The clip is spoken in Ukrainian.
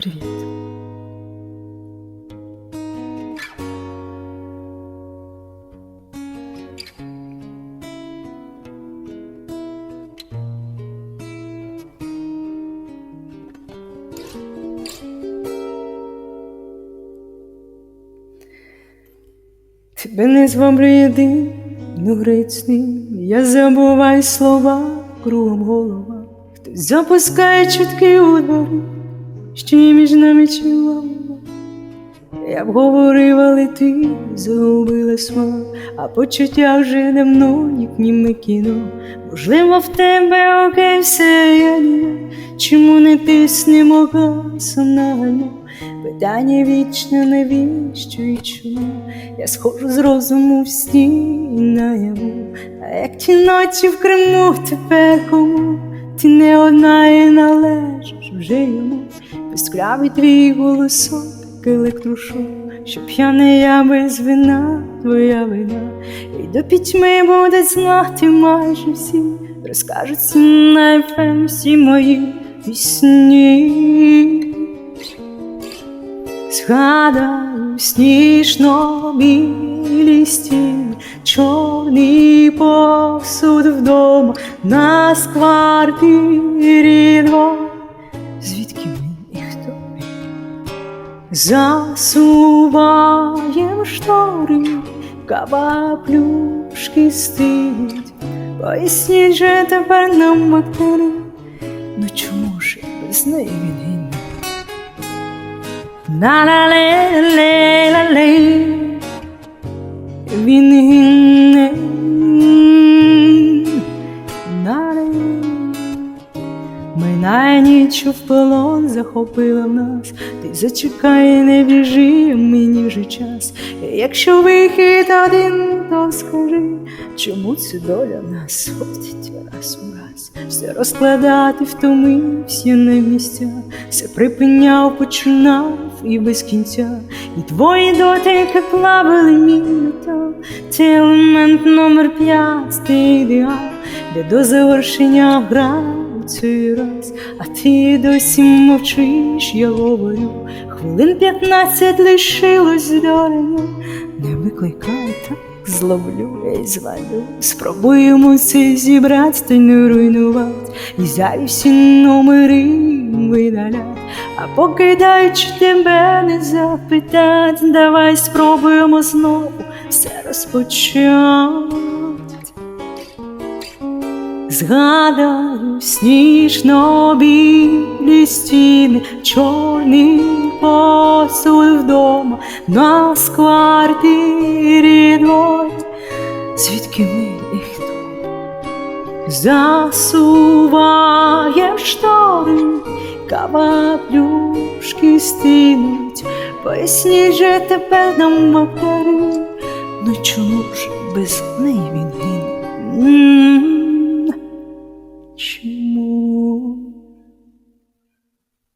Привіт. Тебе не зваблює дим, ну грицним, я забуваю слова, кругом голова. Хтось запускає чутки у дворі, що між нами чула. Я б говорив, але ти загубила смак, а почуття вже давно, як німе кіно. Можливо, в тебе окей, все я ні. Чому не тиснемо гасом на гальмо? Питання вічне, навіщо і чому? Я схожу з розуму в сні і наяву, а як ті ночі в Криму тепер кому? Ти не одна і належиш вже йому, безклявий твій голосок, як електрошок, що п'яний я без вина, твоя вина, і до пітьми буде знати майже всі, розкажуть на ефем всі мої пісні. Згадаю сніжно білі стіни, чорний посуд вдома, нас в квартирі двоє. Звідки? Засуваєм штори, каваплюшки стинуть, поясніть же тепер нам матери, ну чому ж без неї він на ла ле ле ла ле він Минає ніч в полон захопила нас, ти зачекай, не біжи, мені вже час. Якщо вихід один, то скажи, чому ця доля нас ходить раз у раз, все розкладати втомився на місця, все припиняв, починав і без кінця, і твої дотики плавали мій метал, ти елемент номер п'ять, ти ідеал, де до завершення гра цей раз, а ти досі мовчиш, я говорю, хвилин п'ятнадцять лишилось долею, не викликай так зловлю я й звалю. Спробуємо це зібрати, та й не руйнувати, і зайві всі номери видалять. А покидаючи тебе не запитать, давай спробуємо знову все розпочати. Згадаю сніжно білі стіни, чорний посуд вдома, нас в квартирі двоє. Звідки ми і хто? Засуває штори, каваплюшки стинуть, поясніть же тепер нам матері, ну чому ж без неї він.